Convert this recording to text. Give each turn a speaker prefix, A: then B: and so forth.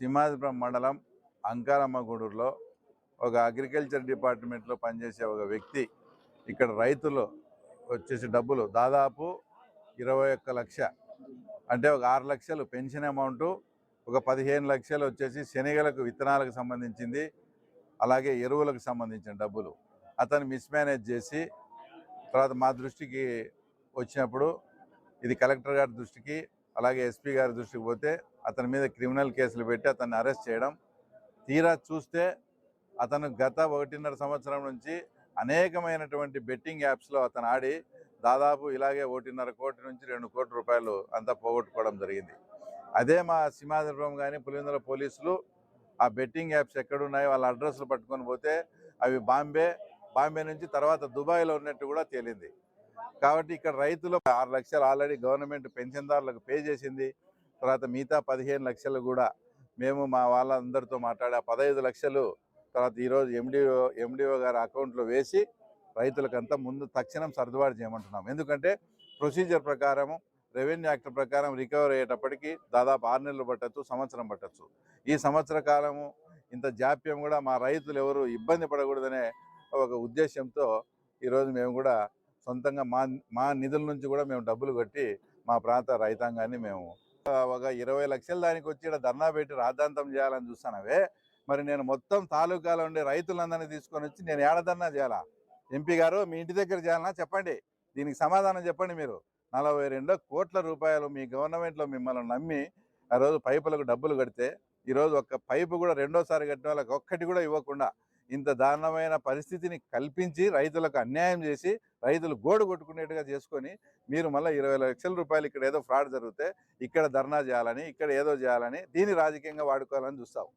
A: సింహాద్రిపురం మండలం అంకారమ్మగూడూరులో ఒక అగ్రికల్చర్ డిపార్ట్మెంట్లో పనిచేసే ఒక వ్యక్తి ఇక్కడ రైతులు వచ్చేసి డబ్బులు దాదాపు ఇరవై ఒక్క లక్ష అంటే ఒక ఆరు లక్షలు పెన్షన్ అమౌంట్ ఒక పదిహేను లక్షలు వచ్చేసి శనగలకు విత్తనాలకు సంబంధించింది అలాగే ఎరువులకు సంబంధించిన డబ్బులు అతను మిస్మేనేజ్ చేసి తర్వాత మా దృష్టికి వచ్చినప్పుడు ఇది కలెక్టర్ గారి దృష్టికి అలాగే ఎస్పీ గారి దృష్టికి పోతే అతని మీద క్రిమినల్ కేసులు పెట్టి అతన్ని అరెస్ట్ చేయడం తీరా చూస్తే అతను గత ఒకటిన్నర సంవత్సరం నుంచి అనేకమైనటువంటి బెట్టింగ్ యాప్స్లో అతను ఆడి దాదాపు ఇలాగే ఒకటిన్నర కోటి నుంచి రెండు కోట్ల రూపాయలు అంతా పోగొట్టుకోవడం జరిగింది. అదే మా సింహాద్రిపురం కానీ పులివెందుల పోలీసులు ఆ బెట్టింగ్ యాప్స్ ఎక్కడున్నాయో వాళ్ళ అడ్రస్లు పట్టుకొని పోతే అవి బాంబే బాంబే నుంచి తర్వాత దుబాయ్లో ఉన్నట్టు కూడా తేలింది. కాబట్టి ఇక్కడ రైతులు ఆరు లక్షలు ఆల్రెడీ గవర్నమెంట్ పెన్షన్దారులకు పే చేసింది. తర్వాత మిగతా పదిహేను లక్షలు కూడా మేము మా వాళ్ళందరితో మాట్లాడి ఆ పదహైదు లక్షలు తర్వాత ఈరోజు ఎండిఓ ఎండిఓ గారి అకౌంట్లో వేసి రైతులకంతా ముందు తక్షణం సర్దుబాటు చేయమంటున్నాం. ఎందుకంటే ప్రొసీజర్ ప్రకారము రెవెన్యూ యాక్ట్ ప్రకారం రికవర్ అయ్యేటప్పటికి దాదాపు ఆరు నెలలు పట్టచ్చు సంవత్సరం పట్టచ్చు. ఈ సంవత్సర కాలము ఇంత జాప్యం కూడా మా రైతులు ఎవరు ఇబ్బంది పడకూడదనే ఒక ఉద్దేశంతో ఈరోజు మేము కూడా సొంతంగా మా మా నిధుల నుంచి కూడా మేము డబ్బులు కట్టి మా ప్రాంత రైతాంగాన్ని మేము ఒక ఇరవై లక్షల దానికి వచ్చి ఈడ ధర్నా పెట్టి రాద్ధాంతం చేయాలని చూస్తానవే మరి నేను మొత్తం తాలూకాలో ఉండే రైతులందరినీ తీసుకొని వచ్చి నేను ఏడదన్నా చేయాలా? ఎంపీ గారు మీ ఇంటి దగ్గర చేయాలన్నా చెప్పండి. దీనికి సమాధానం చెప్పండి మీరు. నలభై రెండు కోట్ల రూపాయలు మీ గవర్నమెంట్లో మిమ్మల్ని నమ్మి ఆ రోజు పైపులకు డబ్బులు కడితే ఈరోజు ఒక్క పైపు కూడా రెండోసారి కట్టిన వాళ్ళకి ఒక్కటి కూడా ఇవ్వకుండా ఇంత దారుణమైన పరిస్థితిని కల్పించి రైతులకు అన్యాయం చేసి రైతులు గోడు కొట్టుకునేట్టుగా చేసుకొని మీరు మళ్ళీ ఇరవై లక్షల రూపాయలు ఇక్కడ ఏదో ఫ్రాడ్ జరిగితే ఇక్కడ ధర్నా చేయాలని ఇక్కడ ఏదో చేయాలని దీన్ని రాజకీయంగా వాడుకోవాలని చూస్తావు.